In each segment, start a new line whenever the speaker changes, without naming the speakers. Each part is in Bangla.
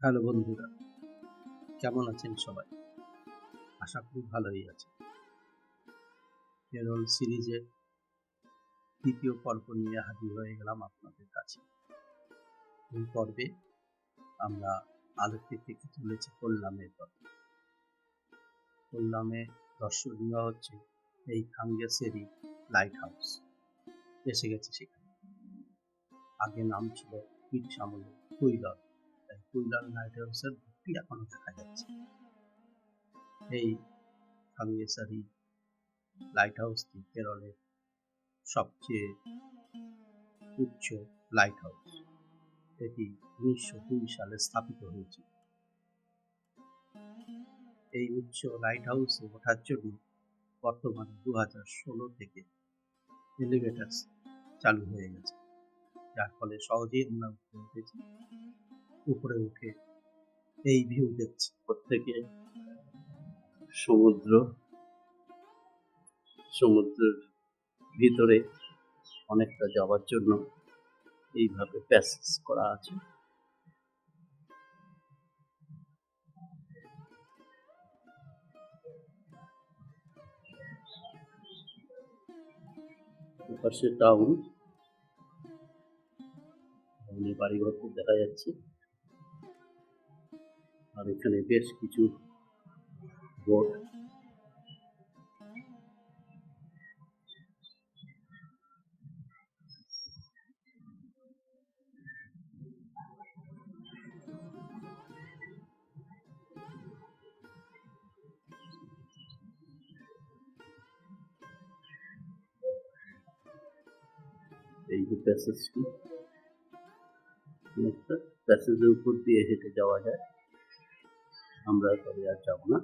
হ্যালো বন্ধুরা, কেমন আছেন সবাই? আশা করি ভালোই আছে কেরল সিরিজের তৃতীয় পর্ব নিয়ে হাজির হয়ে গেলাম আপনাদের কাছে। এই পর্বে আমরা আলোকে থেকে তুলেছি কল্যাণের পর্ব। কল্যাণে দর্শনীয় হচ্ছে এই খাঙ্গেসেরই লাইট হাউস এসে গেছে সেখানে। আগে নাম ছিল পিঠ সামলে তাই কুইলার লাইট হাউসের ভিত্তি এখনও দেখা যাচ্ছে। এই লাইট হাউসটি কেরলের সবচেয়ে উচ্চ লাইট হাউস এটি উনিশশো দুই সালে স্থাপিত এই উচ্চ লাইট হাউসে ওঠার জন্য বর্তমানে দু হাজার ষোলো থেকে এলিভেটার চালু হয়ে গেছে। যার ফলে সহজেই আমরা উঠেছি উপরে উঠে এই ভিউ দেখছি। প্রত্যেকে সমুদ্র, সমুদ্রের ভিতরে অনেকটা যাওয়ার জন্য এইভাবে প্যাসেজ করা আছে। টাউন বাড়িঘর খুব দেখা যাচ্ছে। আর এখানে বেশ কিছু বোট। এই যে প্যাসেজটি অনেকটা প্যাসেজের উপর দিয়ে হেঁটে যাওয়া যায়। আমরা তবে আর যাব না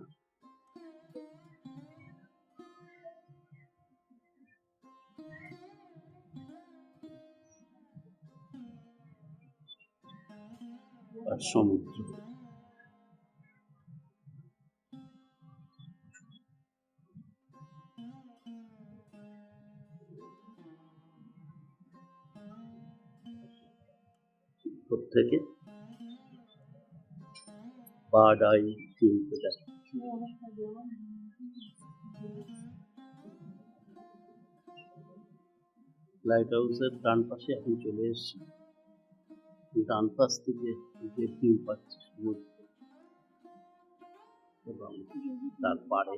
আর সমুদ্র থেকে আই কিনতে দেয় লাইট হাউসের ডান পাশে এখন চলে এসেছি। ডান পাশ থেকে যে ভিউ পাচ্ছি সমুদ্র। এবং তার পাড়ে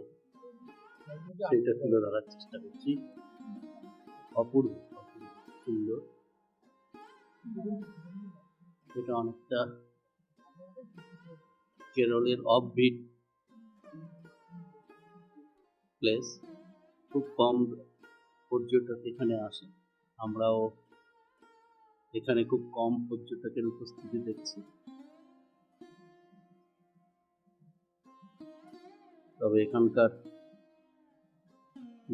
সেটা তুলে ধরার চেষ্টা করছি। অপূর্ব, সুন্দর। এটা অনেকটা কেরলের অফবিট প্লেস খুব কম পর্যটক এখানে আসে। আমরাও এখানে খুব কম পর্যটকের উপস্থিতি দেখছি। তবে এখানকার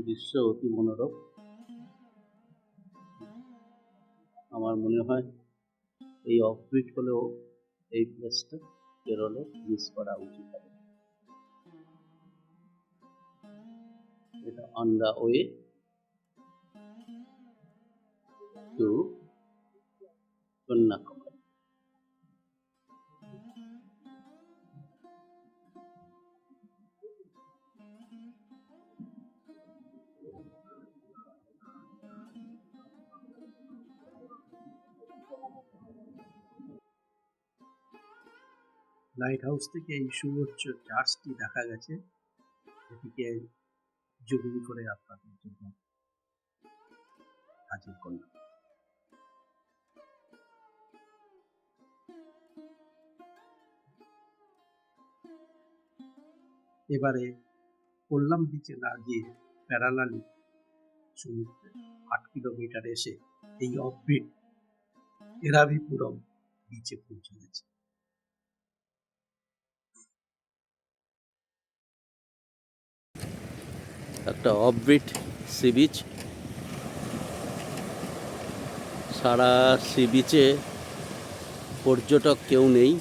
দৃশ্য অতি মনোরম। আমার মনে হয় এই অফবিট হলেও এই প্লেসটা কেরলে ইউজ করা উচিত হবে। এটা on the way to Kanyakumari lighthouse থেকে এই সুউচ্চ চার্চটি দেখা গেছে, এটিকে জুবিন করে আপনাদের জন্য হাজির করলাম। এবারে কোল্লাম বিচে না গিয়ে প্যারালালি সমুদ্রে আট কিলোমিটার এসে এই অফবিট এরাভিপুরম বিচে পৌঁছে গেছে। একটা অফবিট সি বিচ। সারা সি বিচে পর্যটক কেউ নেই।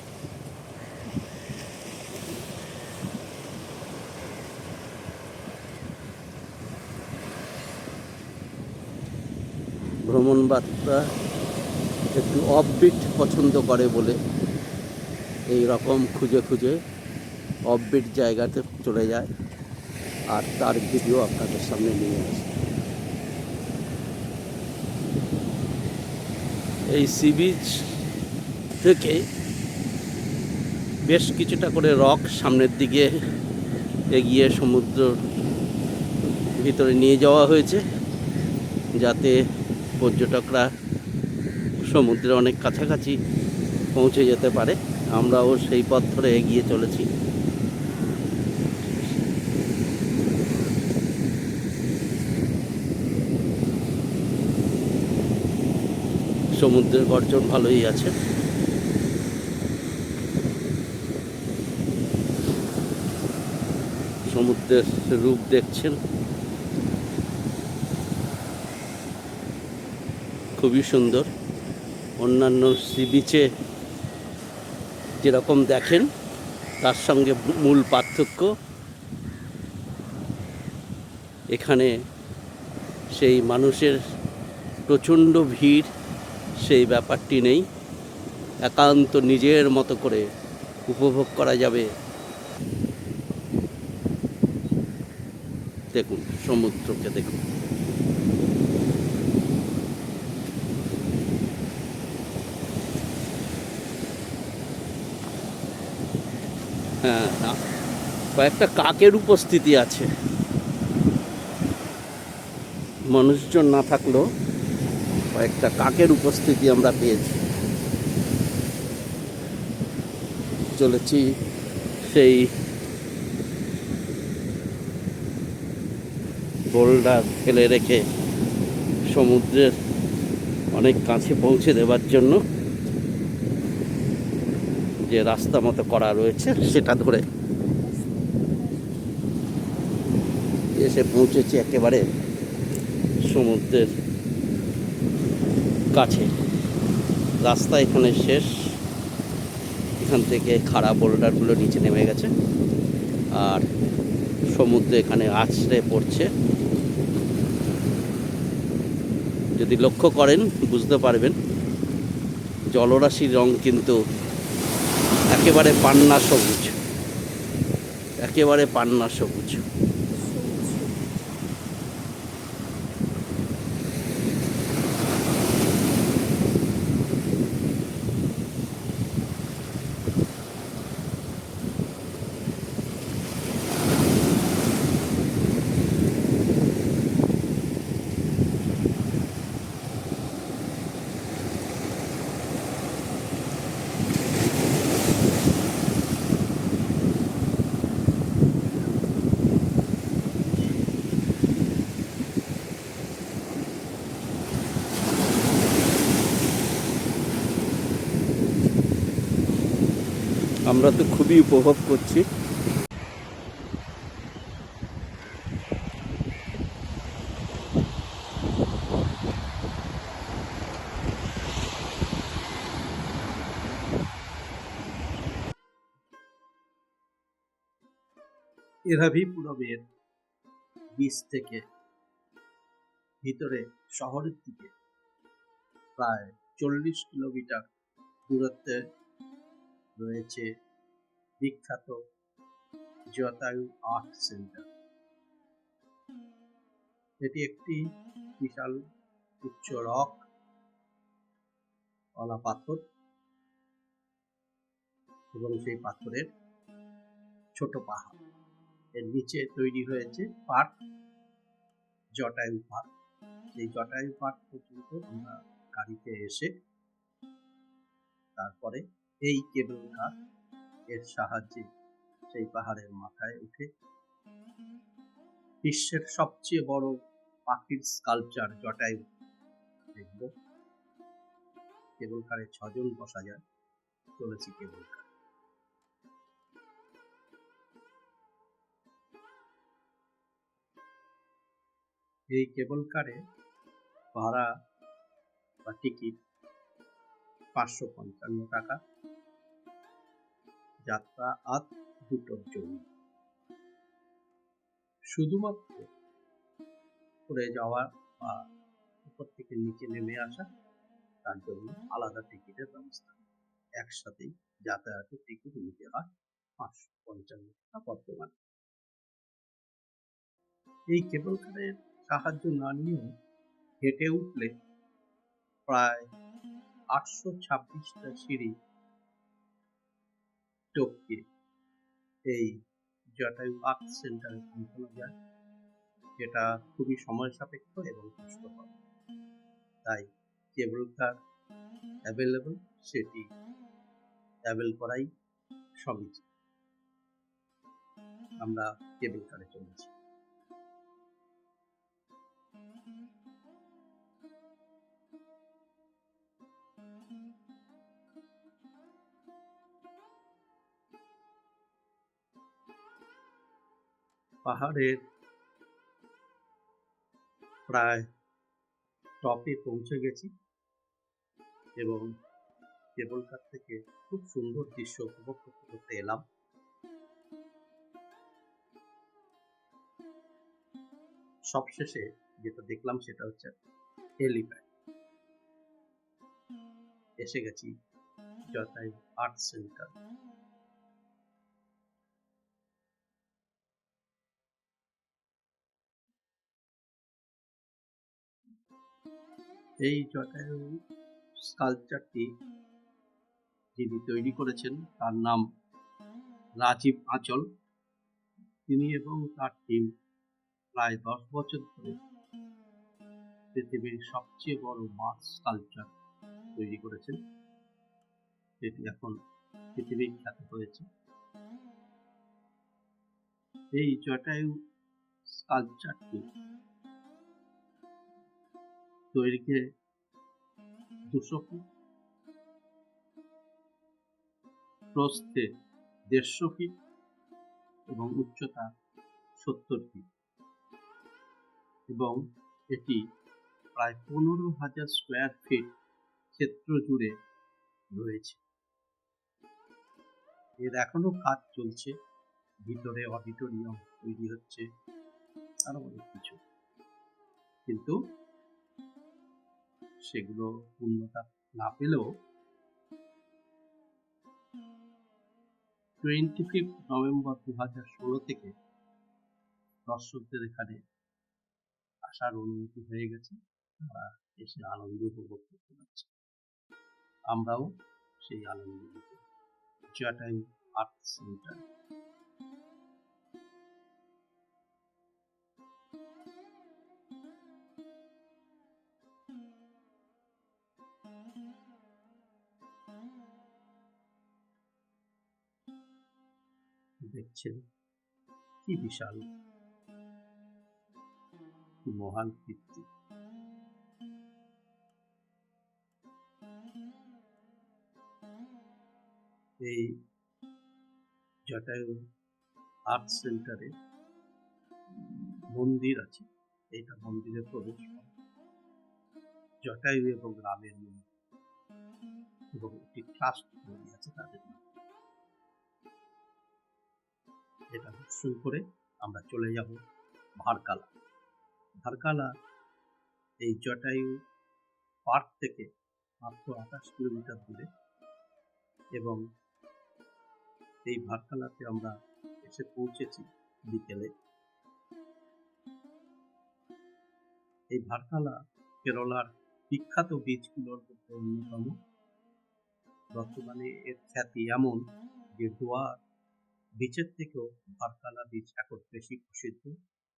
ভ্রমণ বার্তা একটু অফবিট পছন্দ করে বলে এই রকম খুঁজে খুঁজে অফবিট জায়গাতে চলে যায়। আর তার ভিডিও আপনাদের সামনে নিয়ে আসে এই সি বিচ থেকে বেশ কিছুটা করে রক সামনের দিকে এগিয়ে সমুদ্র ভিতরে নিয়ে যাওয়া হয়েছে, যাতে পর্যটকরা সমুদ্রে অনেক কাছাকাছি পৌঁছে যেতে পারে। আমরাও সেই পথ ধরে এগিয়ে চলেছি। সমুদ্রের গর্জন ভালোই আছে। সমুদ্রের রূপ দেখছেন। খুবই সুন্দর। অন্যান্য সি বিচে যেরকম দেখেন, তার সঙ্গে মূল পার্থক্য, এখানে সেই মানুষের প্রচণ্ড ভিড় সেই ব্যাপারটি নেই। একান্ত নিজের মতো করে উপভোগ করা যাবে। দেখুন, সমুদ্রকে দেখুন। হ্যাঁ কয়েকটা কাকের উপস্থিতি আছে। মানুষজন না থাকলেও কয়েকটা কাকের উপস্থিতি আমরা পেয়েছি। চলেছি সেই বোল্ডার ফেলে রেখে সমুদ্রের অনেক কাছে পৌঁছে দেওয়ার জন্য যে রাস্তা মতো করা রয়েছে সেটা ধরে এসে পৌঁছেছি একেবারে সমুদ্রের কাছে। রাস্তা এখানে শেষ। এখান থেকে খারাপ বোল্ডারগুলো নিচে নেমে গেছে। আর সমুদ্রে এখানে আছড়ে পড়ছে। যদি লক্ষ্য করেন, বুঝতে পারবেন, জলরাশির রং কিন্তু একেবারে পান্না সবুজ। একেবারে পান্না সবুজ আমরা তো খুবই উপভোগ করছি।
এরাভি পুরবের বীজ থেকে ভিতরে শহরের দিকে প্রায় চল্লিশ কিলোমিটার দূরত্বে রয়েছে বিখ্যাত জতায়ু আর্ট সেন্টার। এটি একটি বিশাল উচ্চ রক কলা পাথর এবং সেই পাথরের ছোট পাহাড়। এর নিচে তৈরি হয়েছে পার্ক জটায়ু পার্ক। সেই জটায়ু পার্ক পর্যন্ত আমরা গাড়িতে এসে তারপরে এই কেবল কার এর সাহায্যে সেই পাহাড়ের মাথায় উঠে। বিশ্বের সবচেয়ে বড় পাখির স্কাল্পচার জটায়ু দেখব। কেবল কারে ছজন বসা যায়, চলেছি কেবল এই কেবল কারে ভাড়া বা টিকিট পাঁচশো পঞ্চান্ন টাকা। যাত্রা আজ দুটোর জন্য শুধুমাত্র করে যাওয়া বা উপর থেকে নিচে নেমে আসা, তার জন্য আলাদা টিকিটের ব্যবস্থা।
একসাথেই যাতায়াতের টিকিট নিতে হয় পাঁচশো পঞ্চান্ন টাকা বর্তমানে। এই কেবল কারের সাহায্য না নিয়েও হেঁটে উঠলে প্রায় আটশো ছাব্বিশটা সিঁড়ি টপকে এই জটায়ু আর্ট সেন্টারে পৌঁছানো যায় যেটা খুবই সময় সাপেক্ষ এবং কষ্টকর। তাই কেবল কার অ্যাভেলেবল সেটি অ্যাভেল করাই সমীচীন আমরা কেবল কারে চলেছি। পাহাড়ের প্রায় টপে পৌঁছে গেছি এবং কেবল কার থেকে খুব সুন্দর দৃশ্য উপভোগ করতে করতে এলাম। সবশেষে যেটা দেখলাম সেটা হচ্ছে হেলিপ্যাড। এসে গেছি জটায়ু আর্ট সেন্টার। এই জটায়ু স্কাল্পচারটি যিনি তৈরি করেছেন, তার নাম রাজীব আঁচল। তিনি এবং তার টিম প্রায় দশ বছর ধরে পৃথিবীর সবচেয়ে বড় মাছ স্কাল্পচার তৈরি করেছেন। যেটি এখন পৃথিবীর খ্যাত হয়েছে। এই জটায়ু স্কাল্পচারটি দৈর্ঘ্যে দুশো ফিট প্রস্থে দেড়শো ফিট এবং উচ্চতা সত্তর ফিট এবং এটি প্রায় পনেরো হাজার স্কোয়ার ফিট ক্ষেত্র জুড়ে রয়েছে। এর এখনও কাজ চলছে। ভিতরে অডিটোরিয়াম তৈরি হচ্ছে। আরও অনেক কিছু। কিন্তু সেগুলো পূর্ণতা না পেলেও টোয়েন্টি ফিফথ নভেম্বর দু হাজার ষোলো থেকে দর্শকদের এখানে আসার অনুমতি হয়ে গেছে। তারা এসে আনন্দ উপভোগ করতে পারছে। আমরাও সেই আনন্দ জটায়ু আর্ট সেন্টার। দেখছেন? কি বিশাল। কি মহান কীর্তি। এই জটায়ু আর্ট সেন্টারে মন্দির আছে। এটা মন্দিরের প্রবেশ। জটায়ু এবং রামের মন্দির। এবং একটি তৈরি আছে তাদের এটা দর্শন করে আমরা চলে যাব ভারকালা ভারকালা এই জটায়ু পার্ক থেকে মাত্র আঠাশ কিলোমিটার দূরে এবং এই ভারকালাতে আমরা এসে পৌঁছেছি বিকেলে। এই ভারকালা কেরলার বিখ্যাত বীজগুলোর মধ্যে অন্যতম। বর্তমানে এর খ্যাতি এমন যে গোয়ার বিচের থেকেও ভারকালা বিচ এখন বেশি প্রসিদ্ধ,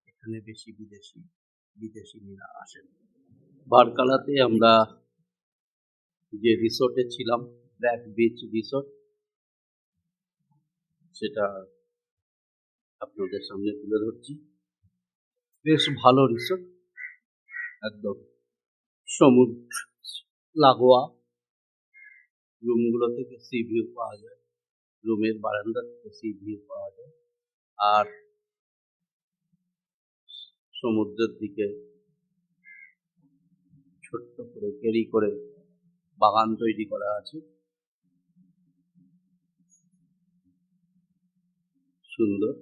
এখানে বেশি বিদেশি বিদেশি বিদেশিনীরা আসেন। ভারকালাতে আমরা যে রিসোর্টে ছিলাম, ব্ল্যাক বিচ রিসোর্ট, সেটা আপনাদের সামনে তুলে ধরছি। বেশ ভালো রিসোর্ট, একদম সমুদ্র লাগোয়া। রুমগুলো থেকে সি ভিউ পাওয়া যায়, রুমের বারান্দা থেকে সি ভিউ পাওয়া যায়। আর সমুদ্রের দিকে ছোট্ট করে কেরি করে বাগান তৈরি করা আছে। সুন্দর।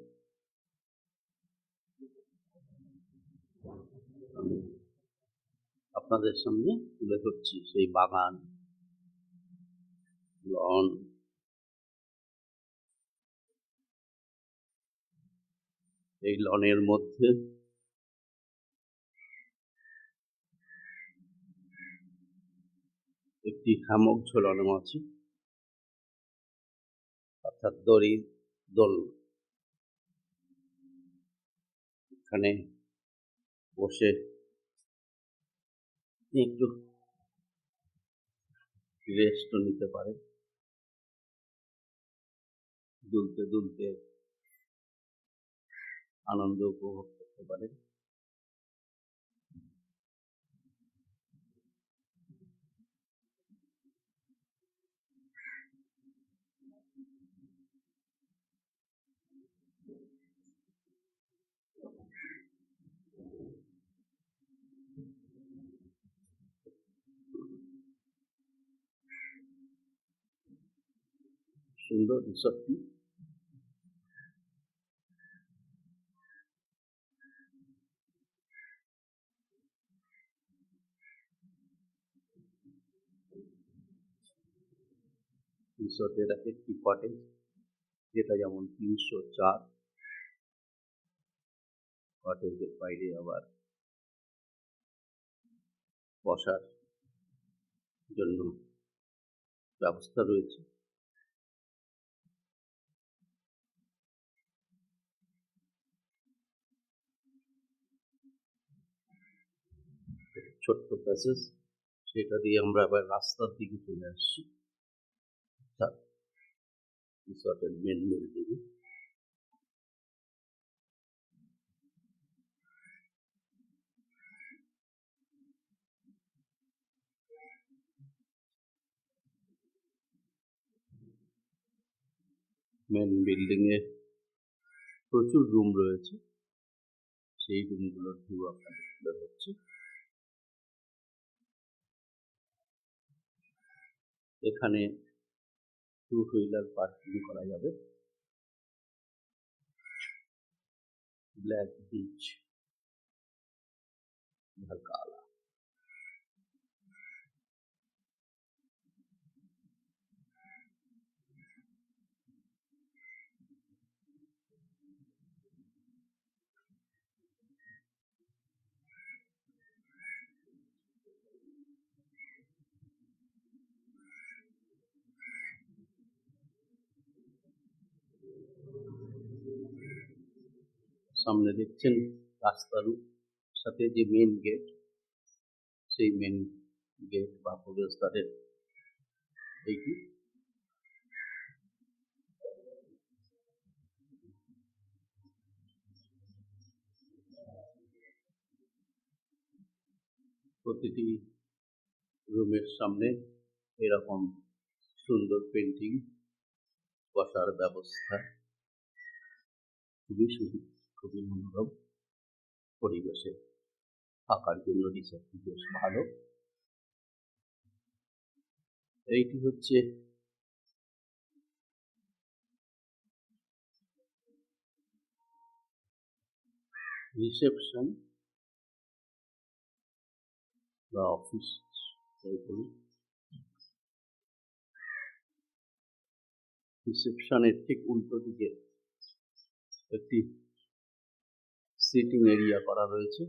আপনাদের সামনে তুলে ধরছি সেই বাগান। লন এই লনের মধ্যে একটি হ্যামক ঝোলানো আছে। অর্থাৎ দড়ি, দোল। এখানে বসে একটু রেস্টও নিতে পারে। দুলতে দুলতে আনন্দ উপভোগ করতে পারে। সুন্দর রিসর্টটি রিসর্টের একটি কটেজ যেটা যেমন তিনশো চার কটেজের বাইরে আবার বসার জন্য ব্যবস্থা রয়েছে। ছোট্ট প্যাসেজ সেটা দিয়ে আমরা আবার রাস্তার দিকে চলে আসছি। রিসর্টের মেন বিল্ডিংয়ে মেন বিল্ডিংয়ে প্রচুর রুম রয়েছে। সেই রুমগুলোর ভিউ আপনাদের তুলে এখানে টু হুইলার পার্কিং করা যাবে। ব্ল্যাক বিচ ঢাকালা সামনে দেখছেন রাস্তার সাথে যে মেন গেট সেই মেন গেট বা প্রবেশদ্বারের এইটি প্রতিটি রুমের সামনে এরকম সুন্দর পেন্টিং বসার ব্যবস্থা খুবই সুন্দর, খুবই মনোরম পরিবেশে থাকার জন্য রিসর্টটি বেশ ভালো। এইটি হচ্ছে রিসেপশন বা অফিস যাই রিসেপশনের ঠিক উল্টো দিকে একটি সিটিং এরিয়া করা রয়েছে।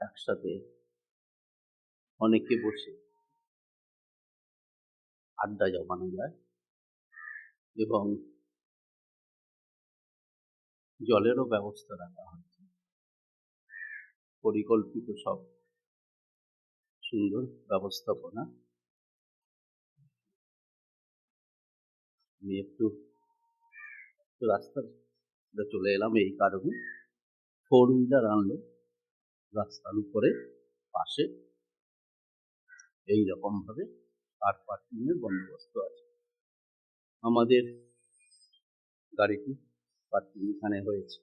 একসাথে অনেকে বসে আড্ডা জমানো যায় এবং জলেরও ব্যবস্থা রাখা হয়েছে। পরিকল্পিত সব সুন্দর ব্যবস্থাপনা। আমি একটু রাস্তার চলে এলাম এই কারণে। ফোর হুইলার আনলে রাস্তার উপরে, পাশে। এই রকম ভাবে কার পার্কিং এর বন্দোবস্ত আছে। আমাদের গাড়িটি পার্কিং এখানে হয়েছে।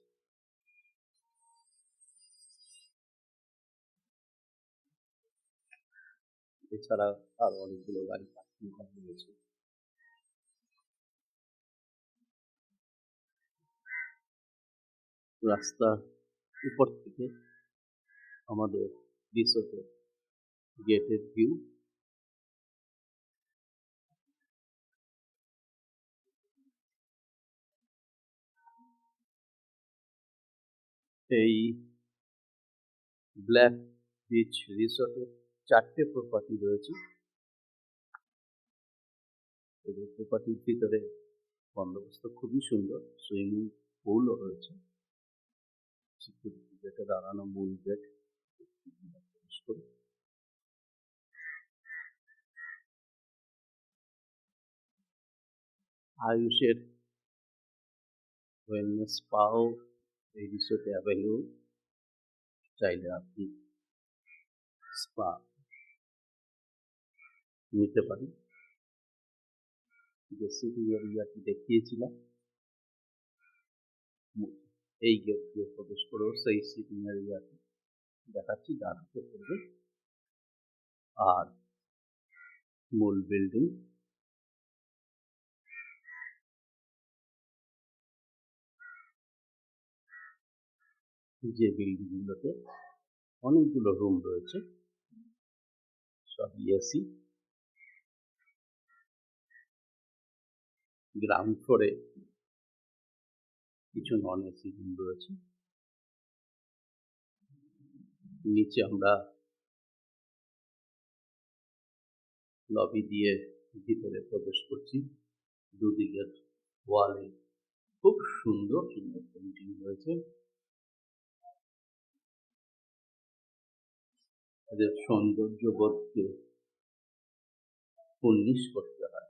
এছাড়া আরও অনেকগুলো গাড়ি পার্কিং করা রয়েছে রাস্তা উপর থেকে আমাদের রিসোর্টের গেটের ভিউ। এই ব্ল্যাক বিচ রিসোর্টের চারটে প্রপার্টি রয়েছে। এদের প্রপার্টির ভিতরে বন্দোবস্ত খুবই সুন্দর। সুইমিং পুলও রয়েছে। গেটে দাঁড়ানো মূল গেট। আয়ুষের ওয়েলনেস পাও এই রিসোর্টে অ্যাভেলেবল চাইলে আপনি স্পা নিতে পারি। যে সিটিং এরিয়াটি দেখিয়েছিলাম। এই গেট দিয়ে প্রবেশ করেও সেই সিটিং এরিয়াটি দেখাচ্ছি, ডান পড়বে। আর মূল বিল্ডিং। যে বিল্ডিংগুলোতে অনেকগুলো রুম রয়েছে সবই এসি। গ্রাউন্ড ফ্লোরে কিছু নন এসি রুম রয়েছে। নিচে আমরা লবি দিয়ে ভিতরে প্রবেশ করছি। দুদিকের ওয়ালে খুব সুন্দর সুন্দর পেন্টিং রয়েছে। এদের সৌন্দর্য বোধকে উন্নিশ করতে হয়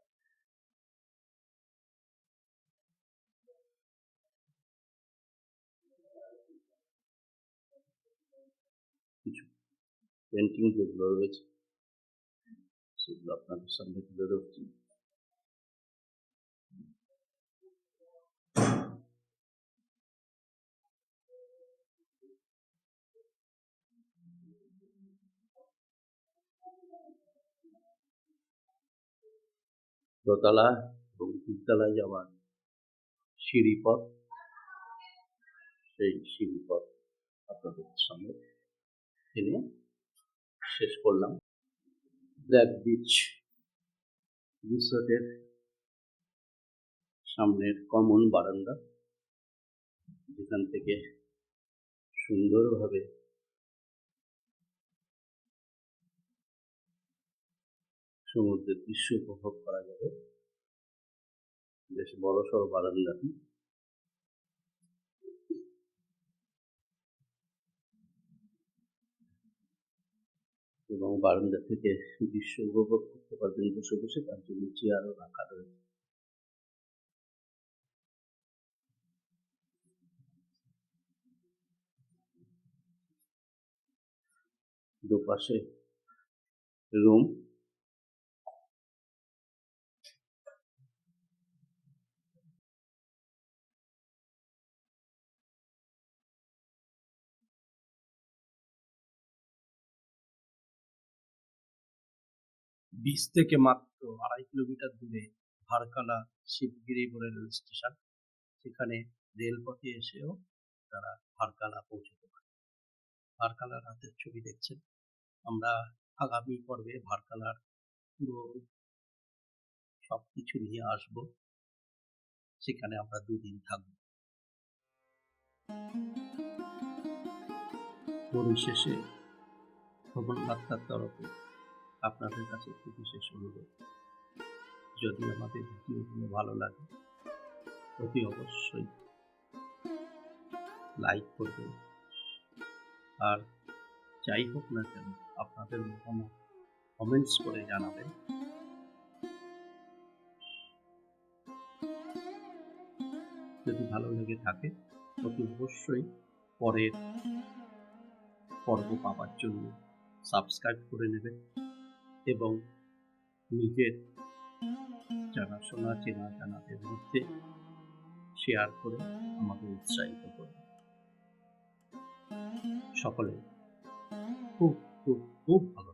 কিছু পেন্টিং যেগুলো রয়েছে সেগুলো আপনাদের সামনে তুলে ধরছি। দোতলা এবং তিনতলায় যাওয়ার সিঁড়িপথ। সেই সিঁড়িপথ আপনাদের সামনে। এনে শেষ করলাম। ব্ল্যাক বিচ রিসোর্টের সামনের কমন বারান্দা। যেখান থেকে সুন্দরভাবে সমুদ্রের দৃশ্য উপভোগ করা যাবে। বেশ বড় সড়ো বারান্দাটি। এবং বারান্দা থেকে দৃশ্য উপভোগ করতে পারবেন বসে বসে, তার জন্য চেয়ারও রাখা রয়েছে। দুপাশে রুম
বিচ থেকে মাত্র আড়াই কিলোমিটার দূরে ভারকালা শিবগিরি বলে রেল স্টেশন। সেখানে রেলপথে এসেও তারা ভারকালা পৌঁছতে পারে। ভারকালার রাতের ছবি দেখছেন? আমরা আগামী পর্বে ভারকালার পুরো সব কিছু নিয়ে আসব। সেখানে আমরা দুদিন থাকব। পরিশেষে ভ্রমণ বার্তার তরফে আপনাদের কাছে একটি বিশেষ অনুরোধ। যদি আমাদের ভিডিওগুলো ভালো লাগে, অতি অবশ্যই লাইক করবেন। আর যাই হোক না কেন, আপনাদের মতামত কমেন্টস করে জানাবেন। যদি ভালো লেগে থাকে, অতি অবশ্যই পরের পর্ব পাওয়ার জন্য সাবস্ক্রাইব করে নেবেন। এবং নিজের জানাশোনা চেনা জানাদের মধ্যে শেয়ার করে আমাকে উৎসাহিত করে। সকলে খুব খুব খুব ভালো